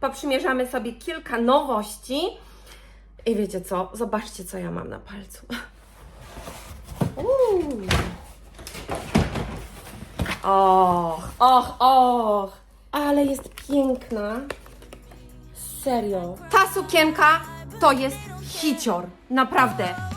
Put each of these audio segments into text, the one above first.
poprzymierzamy sobie kilka nowości. I wiecie co? Zobaczcie, co ja mam na palcu. Uuu. Och, och, och, ale jest piękna. Serio. Ta sukienka to jest hicior. Naprawdę.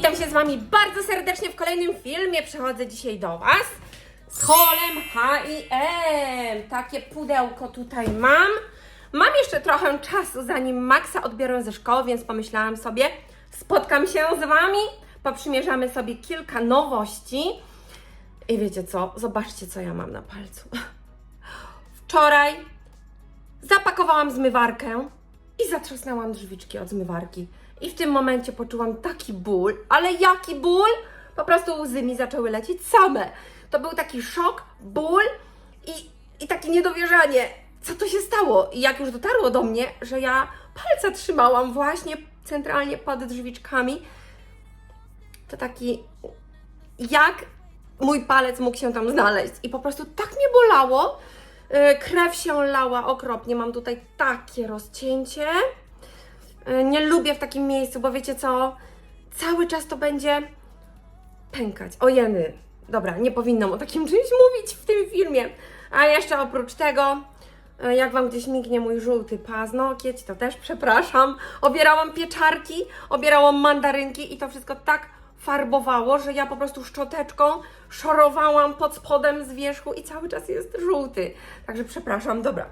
Witam się z Wami bardzo serdecznie w kolejnym filmie. Przechodzę dzisiaj do Was z holem H&M. Takie pudełko tutaj mam. Mam jeszcze trochę czasu, zanim Maxa odbiorę ze szkoły, więc pomyślałam sobie, spotkam się z Wami, poprzymierzamy sobie kilka nowości. I wiecie co? Zobaczcie, co ja mam na palcu. Wczoraj zapakowałam zmywarkę i zatrzasnęłam drzwiczki od zmywarki. I w tym momencie poczułam taki ból, ale jaki ból? Po prostu łzy mi zaczęły lecieć same. To był taki szok, ból i, i takie niedowierzanie. Co to się stało? I jak już dotarło do mnie, że ja palca trzymałam właśnie centralnie pod drzwiczkami, to taki jak mój palec mógł się tam znaleźć. I po prostu tak mnie bolało. Yy, Krew się lała okropnie. Mam tutaj takie rozcięcie. Yy, Nie lubię w takim miejscu, bo wiecie co? Cały czas to będzie pękać. Ojeny. Dobra, nie powinnam o takim czymś mówić w tym filmie. A jeszcze oprócz tego, yy, jak Wam gdzieś mignie mój żółty paznokieć, to też przepraszam. Obierałam pieczarki, obierałam mandarynki i to wszystko tak farbowało, że ja po prostu szczoteczką szorowałam pod spodem z wierzchu i cały czas jest żółty. Także przepraszam, dobra.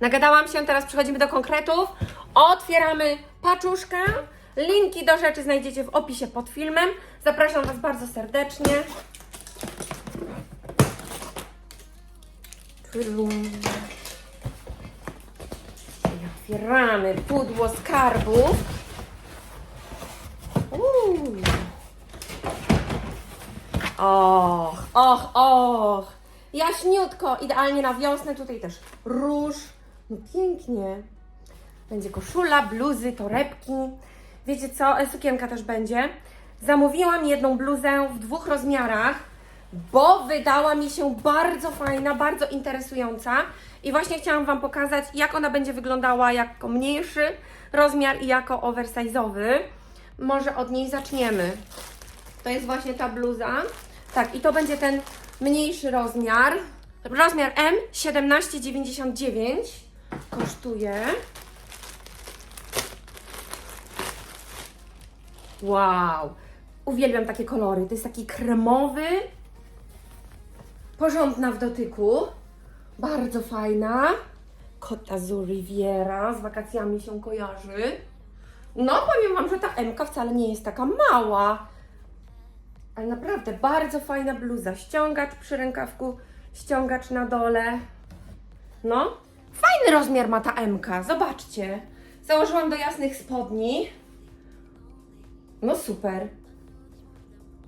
Nagadałam się, teraz przechodzimy do konkretów. Otwieramy paczuszkę. Linki do rzeczy znajdziecie w opisie pod filmem. Zapraszam Was bardzo serdecznie. Otwieramy pudło skarbów. Uuu. Och, och, och. Jaśniutko, idealnie na wiosnę. Tutaj też róż. No pięknie. Będzie koszula, bluzy, torebki. Wiecie co? Sukienka też będzie. Zamówiłam jedną bluzę w dwóch rozmiarach, bo wydała mi się bardzo fajna, bardzo interesująca. I właśnie chciałam Wam pokazać, jak ona będzie wyglądała jako mniejszy rozmiar i jako oversize'owy. Może od niej zaczniemy. To jest właśnie ta bluza. Tak, i to będzie ten mniejszy rozmiar. Rozmiar M 17,99 kosztuje. Wow! Uwielbiam takie kolory. To jest taki kremowy, porządna w dotyku. Bardzo fajna. Côte d'Azur Riviera z wakacjami się kojarzy. No, powiem Wam, że ta M wcale nie jest taka mała. Ale naprawdę bardzo fajna bluza. Ściągacz przy rękawku, ściągacz na dole. No, fajny rozmiar ma ta M. Zobaczcie. Założyłam do jasnych spodni. No super.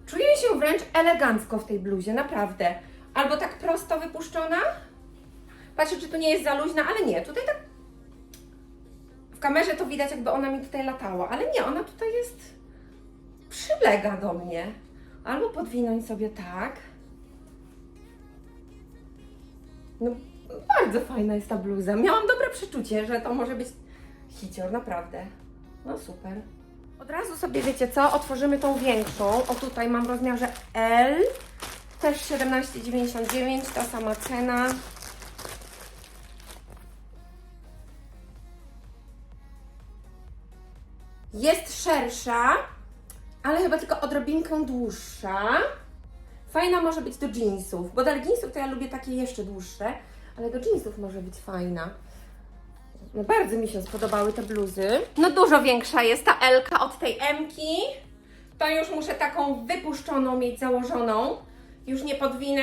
Czuję się wręcz elegancko w tej bluzie, naprawdę. Albo tak prosto wypuszczona. Patrzę, czy tu nie jest za luźna, ale nie. Tutaj tak w kamerze to widać, jakby ona mi tutaj latała, ale nie, ona tutaj jest. Przylega do mnie. Albo podwinąć sobie tak. No, bardzo fajna jest ta bluza. Miałam dobre przeczucie, że to może być hicior, naprawdę. No super. Od razu sobie wiecie co? Otworzymy tą większą. O tutaj mam w rozmiarze L. Też 17,99, ta sama cena. Jest szersza, ale chyba tylko odrobinkę dłuższa. Fajna może być do jeansów, bo do jeansów to ja lubię takie jeszcze dłuższe, ale do jeansów może być fajna. No bardzo mi się spodobały te bluzy. No dużo większa jest ta Elka od tej Mki. To już muszę taką wypuszczoną mieć założoną. Już nie podwinę,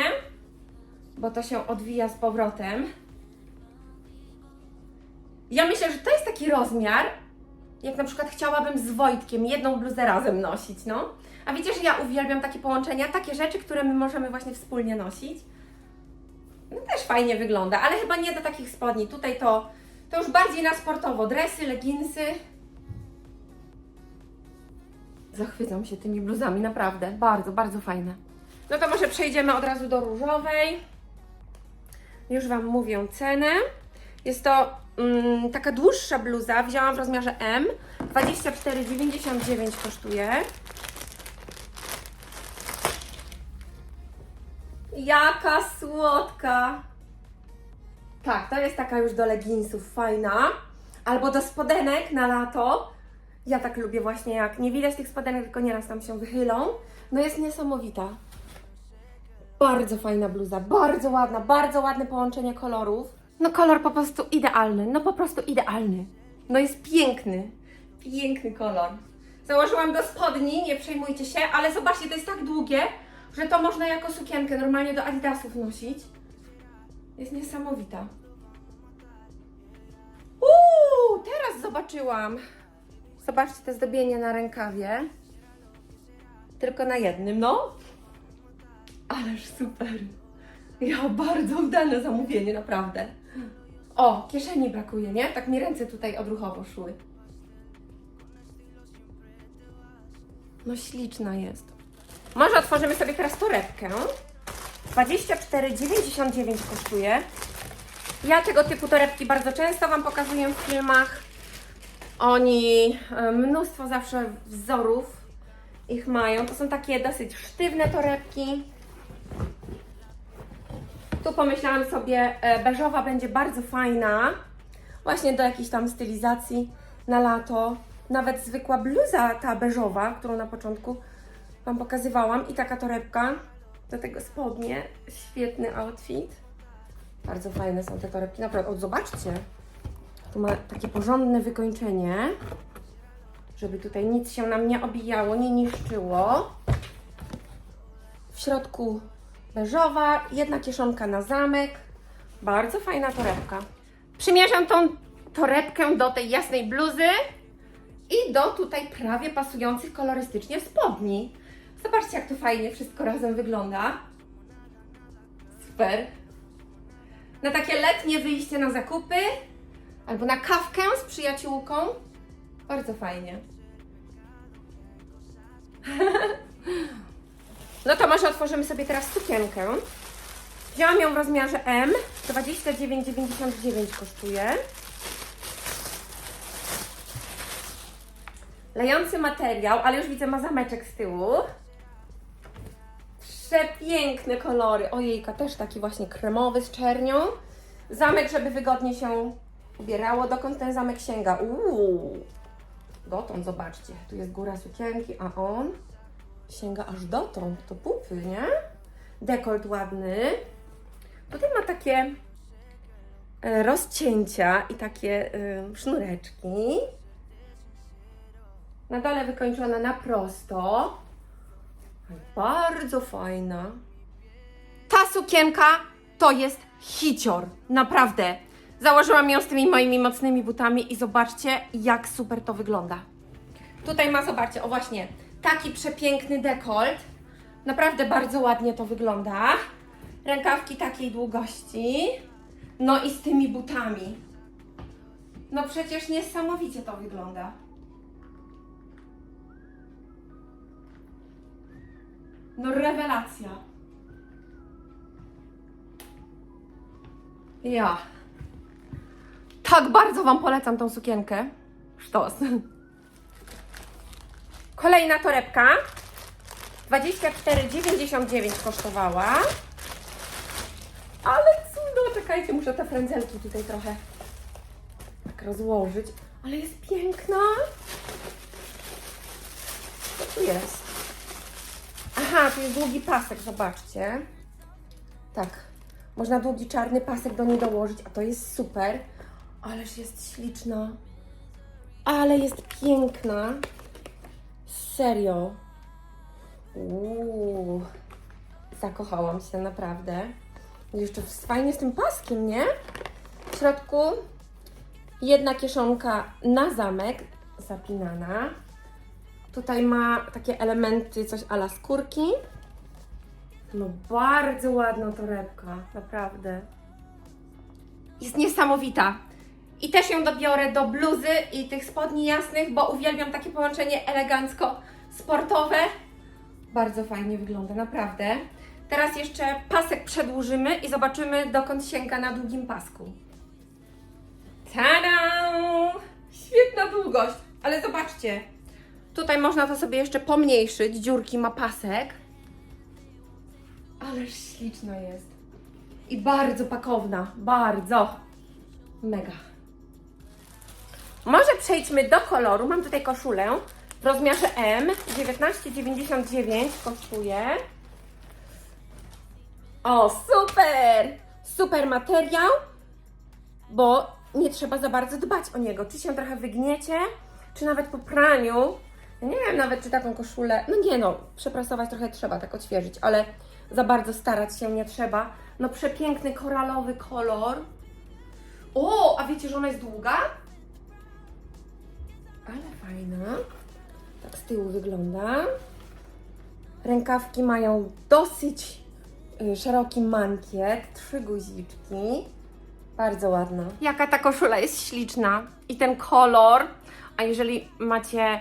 bo to się odwija z powrotem. Ja myślę, że to jest taki rozmiar, jak na przykład chciałabym z Wojtkiem jedną bluzę razem nosić, no. A wiecie, że ja uwielbiam takie połączenia, takie rzeczy, które my możemy właśnie wspólnie nosić. No też fajnie wygląda, ale chyba nie do takich spodni. Tutaj to, to już bardziej na sportowo. Dresy, leginsy. Zachwycam się tymi bluzami, naprawdę. Bardzo, bardzo fajne. No to może przejdziemy od razu do różowej. Już Wam mówię cenę. Jest to mm, taka dłuższa bluza. Wzięłam w rozmiarze M. 24,99 kosztuje. Jaka słodka! Tak, to jest taka już do leginsów fajna. Albo do spodenek na lato. Ja tak lubię właśnie jak nie widać tych spodenek, tylko nieraz tam się wychylą. No jest niesamowita. Bardzo fajna bluza, bardzo ładna, bardzo ładne połączenie kolorów. No kolor po prostu idealny, no po prostu idealny. No jest piękny, piękny kolor. Założyłam do spodni, nie przejmujcie się, ale zobaczcie, to jest tak długie, że to można jako sukienkę normalnie do adidasów nosić. Jest niesamowita. Uuu, teraz zobaczyłam. Zobaczcie te zdobienie na rękawie. Tylko na jednym, no. Ależ super. Ja bardzo udane zamówienie, naprawdę. O, kieszeni brakuje, nie? Tak mi ręce tutaj odruchowo szły. No śliczna jest. Może otworzymy sobie teraz torebkę. 24,99 kosztuje. Ja tego typu torebki bardzo często Wam pokazuję w filmach. Oni e, mnóstwo zawsze wzorów ich mają. To są takie dosyć sztywne torebki. Tu pomyślałam sobie, e, beżowa będzie bardzo fajna. Właśnie do jakiejś tam stylizacji na lato. Nawet zwykła bluza ta beżowa, którą na początku Wam pokazywałam. I taka torebka. Do tego spodnie. Świetny outfit. Bardzo fajne są te torebki. Naprawdę, o, zobaczcie. Tu ma takie porządne wykończenie. Żeby tutaj nic się nam nie obijało, nie niszczyło. W środku beżowa, jedna kieszonka na zamek. Bardzo fajna torebka. Przymierzam tą torebkę do tej jasnej bluzy i do tutaj prawie pasujących kolorystycznie spodni. Zobaczcie, jak to fajnie wszystko razem wygląda. Super. Na takie letnie wyjście na zakupy albo na kawkę z przyjaciółką. Bardzo fajnie. No to może otworzymy sobie teraz sukienkę. Wzięłam ją w rozmiarze M. 29,99 kosztuje. Lejący materiał, ale już widzę ma zameczek z tyłu. Przepiękne kolory. Ojejka, też taki właśnie kremowy z czernią. Zamek, żeby wygodnie się ubierało. Dokąd ten zamek sięga? Uuu. Dotąd, zobaczcie. Tu jest góra sukienki, a on sięga aż dotąd. To pupy, nie? Dekolt ładny. Tutaj ma takie e, rozcięcia i takie e, sznureczki. Na dole wykończona na prosto. Bardzo fajna. Ta sukienka to jest hicior. Naprawdę. Założyłam ją z tymi moimi mocnymi butami i zobaczcie, jak super to wygląda. Tutaj ma, zobaczcie, o właśnie, taki przepiękny dekolt. Naprawdę bardzo ładnie to wygląda. Rękawki takiej długości. No i z tymi butami. No przecież niesamowicie to wygląda. No rewelacja. Ja. Tak bardzo Wam polecam tą sukienkę. Sztos. Kolejna torebka. 24,99 kosztowała. Ale cudo, czekajcie, muszę te frędzelki tutaj trochę tak rozłożyć. Ale jest piękna. Co tu jest? Aha, tu jest długi pasek, zobaczcie. Tak, można długi czarny pasek do niej dołożyć, a to jest super. Ależ jest śliczna. Ale jest piękna. Serio. Uuu. Zakochałam się naprawdę. Jeszcze fajnie z tym paskiem, nie? W środku jedna kieszonka na zamek. zapinana. Tutaj ma takie elementy, coś ala skórki. No bardzo ładna torebka, naprawdę. Jest niesamowita. I też ją dobiorę do bluzy i tych spodni jasnych, bo uwielbiam takie połączenie elegancko-sportowe. Bardzo fajnie wygląda, naprawdę. Teraz jeszcze pasek przedłużymy i zobaczymy, dokąd sięga na długim pasku. Tada! Świetna długość, ale zobaczcie. Tutaj można to sobie jeszcze pomniejszyć. Dziurki ma pasek. Ależ śliczna jest. I bardzo pakowna. Bardzo. Mega. Może przejdźmy do koloru. Mam tutaj koszulę w rozmiarze M. 19,99 kosztuje. O, super! Super materiał, bo nie trzeba za bardzo dbać o niego. Czy się trochę wygniecie, czy nawet po praniu. Nie wiem nawet, czy taką koszulę. No nie no, przeprasować trochę trzeba, tak odświeżyć, ale za bardzo starać się nie trzeba. No przepiękny koralowy kolor. O, a wiecie, że ona jest długa? Ale fajna. Tak z tyłu wygląda. Rękawki mają dosyć y, szeroki mankiet, trzy guziczki. Bardzo ładna. Jaka ta koszula jest śliczna. I ten kolor. A jeżeli macie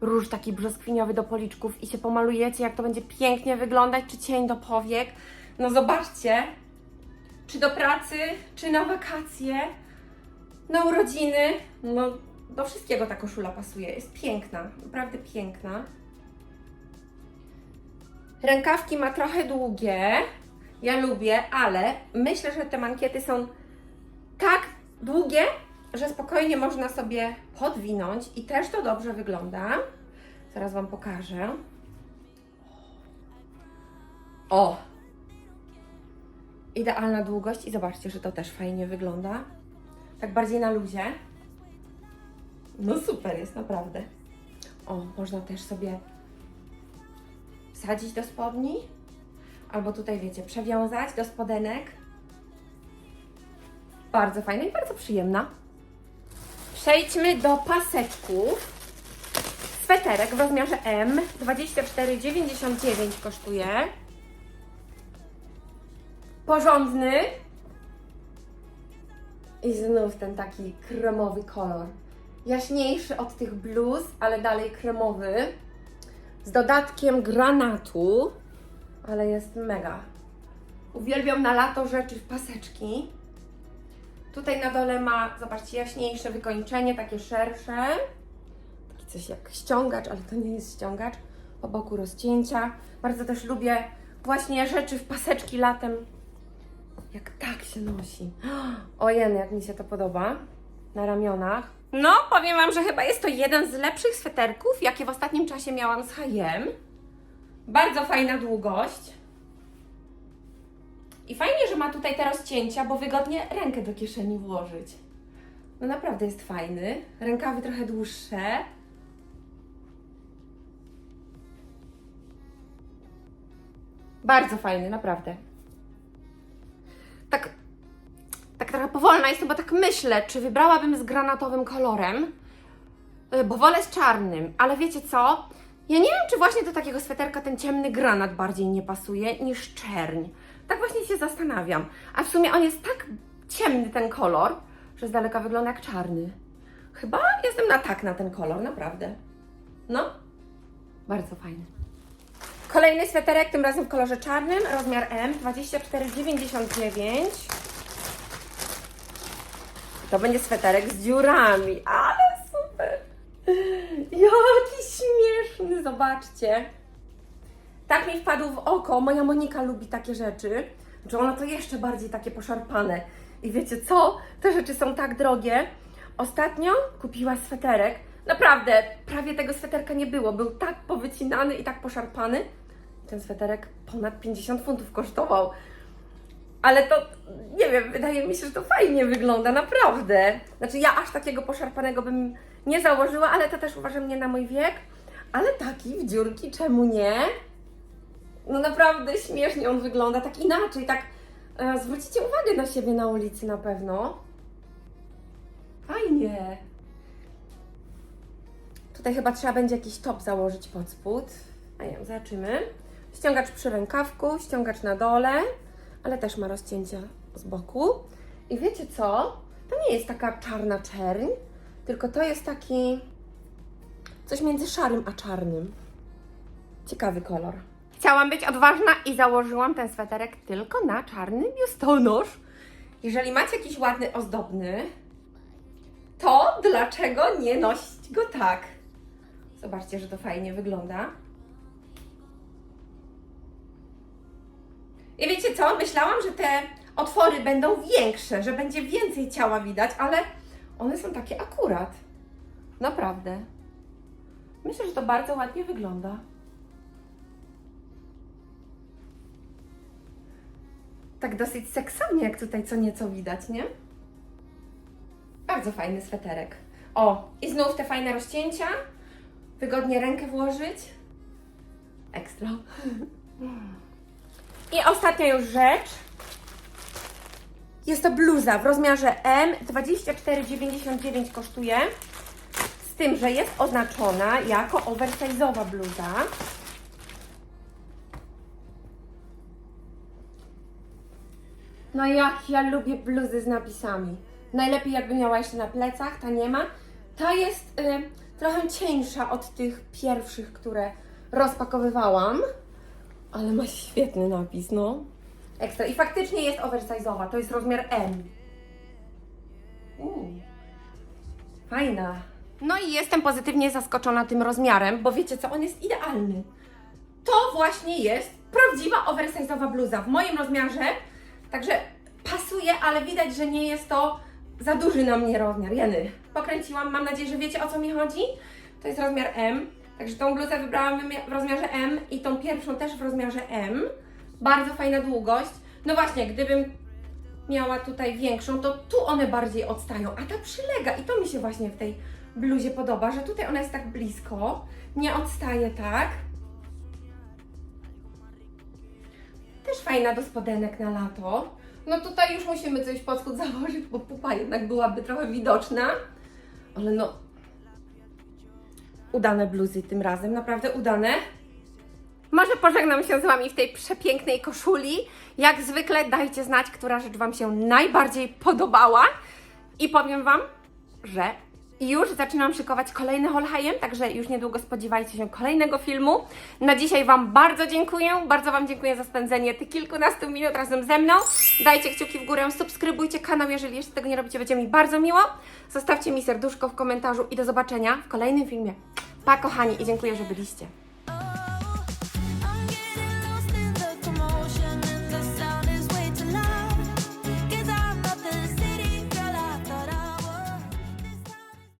róż taki brzoskwiniowy do policzków i się pomalujecie, jak to będzie pięknie wyglądać, czy cień do powiek, no zobaczcie. Czy do pracy, czy na wakacje, na urodziny, no do wszystkiego ta koszula pasuje. Jest piękna, naprawdę piękna. Rękawki ma trochę długie. Ja lubię, ale myślę, że te mankiety są tak długie, że spokojnie można sobie podwinąć i też to dobrze wygląda. Zaraz Wam pokażę. O! Idealna długość i zobaczcie, że to też fajnie wygląda. Tak bardziej na luzie. No super jest, naprawdę. O, można też sobie wsadzić do spodni. Albo tutaj, wiecie, przewiązać do spodenek. Bardzo fajna i bardzo przyjemna. Przejdźmy do paseczków. Sweterek w rozmiarze M, 24,99 kosztuje. Porządny. I znów ten taki kremowy kolor. Jaśniejszy od tych bluz, ale dalej kremowy. Z dodatkiem granatu, ale jest mega. Uwielbiam na lato rzeczy w paseczki. Tutaj na dole ma, zobaczcie, jaśniejsze wykończenie, takie szersze. Taki coś jak ściągacz, ale to nie jest ściągacz. Po boku rozcięcia. Bardzo też lubię właśnie rzeczy w paseczki latem. Jak tak się nosi. Ojej, jak mi się to podoba. Na ramionach. No, powiem Wam, że chyba jest to jeden z lepszych sweterków, jakie w ostatnim czasie miałam z H&M. Bardzo fajna długość. I fajnie, że ma tutaj te rozcięcia, bo wygodnie rękę do kieszeni włożyć. No naprawdę jest fajny. Rękawy trochę dłuższe. Bardzo fajny, naprawdę. Tak, tak trochę powolna jestem, bo tak myślę, czy wybrałabym z granatowym kolorem, y, bo wolę z czarnym, ale wiecie co? Ja nie wiem, czy właśnie do takiego sweterka ten ciemny granat bardziej nie pasuje niż czerń. Tak właśnie się zastanawiam. A w sumie on jest tak ciemny ten kolor, że z daleka wygląda jak czarny. Chyba jestem na tak na ten kolor, naprawdę. No, bardzo fajny. Kolejny sweterek, tym razem w kolorze czarnym, rozmiar M, 24,99. To będzie sweterek z dziurami, ale super. Jaki śmieszny, zobaczcie. Tak mi wpadł w oko, moja Monika lubi takie rzeczy, że ona to jeszcze bardziej takie poszarpane. I wiecie co? Te rzeczy są tak drogie. Ostatnio kupiła sweterek. Naprawdę, prawie tego sweterka nie było. Był tak powycinany i tak poszarpany. Ten sweterek ponad 50 funtów kosztował. Ale to, nie wiem, wydaje mi się, że to fajnie wygląda, naprawdę. Znaczy, ja aż takiego poszarpanego bym nie założyła, ale to też uważam nie na mój wiek. Ale taki w dziurki, czemu nie? No naprawdę śmiesznie on wygląda, tak inaczej, tak e, zwrócicie uwagę na siebie na ulicy na pewno. Fajnie. Tutaj chyba trzeba będzie jakiś top założyć pod spód. A nie wiem, zobaczymy. Ściągacz przy rękawku, ściągacz na dole, ale też ma rozcięcia z boku. I wiecie co? To nie jest taka czarna czerń, tylko to jest taki coś między szarym a czarnym. Ciekawy kolor. Chciałam być odważna i założyłam ten sweterek tylko na czarny biustonosz. Jeżeli macie jakiś ładny, ozdobny, to dlaczego nie nosić go tak? Zobaczcie, że to fajnie wygląda. I wiecie co? Myślałam, że te otwory będą większe, że będzie więcej ciała widać, ale one są takie akurat. Naprawdę. Myślę, że to bardzo ładnie wygląda. Tak dosyć seksownie, jak tutaj co nieco widać, nie? Bardzo fajny sweterek. O, i znów te fajne rozcięcia. Wygodnie rękę włożyć. Ekstra. I ostatnia już rzecz. Jest to bluza w rozmiarze M. 24,99 kosztuje. Z tym, że jest oznaczona jako oversize'owa bluza. No jak ja lubię bluzy z napisami. Najlepiej jakby miała jeszcze na plecach, ta nie ma. Ta jest y, trochę cieńsza od tych pierwszych, które rozpakowywałam, ale ma świetny napis, no. Ekstra. I faktycznie jest oversize'owa, to jest rozmiar M. Uuu. Fajna. No i jestem pozytywnie zaskoczona tym rozmiarem, bo wiecie co, on jest idealny. To właśnie jest prawdziwa oversize'owa bluza w moim rozmiarze, także pasuje, ale widać, że nie jest to za duży na mnie rozmiar. Jeny, pokręciłam, mam nadzieję, że wiecie o co mi chodzi. To jest rozmiar M, także tą bluzę wybrałam w rozmiarze M i tą pierwszą też w rozmiarze M. Bardzo fajna długość. No właśnie, gdybym miała tutaj większą, to tu one bardziej odstają, a ta przylega i to mi się właśnie w tej bluzie podoba, że tutaj ona jest tak blisko, nie odstaje tak. Też fajna do spodenek na lato. No tutaj już musimy coś pod spód założyć, bo pupa jednak byłaby trochę widoczna. Ale no... Udane bluzy tym razem, naprawdę udane. Może pożegnam się z Wami w tej przepięknej koszuli. Jak zwykle dajcie znać, która rzecz Wam się najbardziej podobała. I powiem Wam, że już zaczynam szykować kolejny H&M, także już niedługo spodziewajcie się kolejnego filmu. Na dzisiaj Wam bardzo dziękuję, bardzo Wam dziękuję za spędzenie tych kilkunastu minut razem ze mną. Dajcie kciuki w górę, subskrybujcie kanał, jeżeli jeszcze tego nie robicie, będzie mi bardzo miło. Zostawcie mi serduszko w komentarzu i do zobaczenia w kolejnym filmie. Pa kochani i dziękuję, że byliście.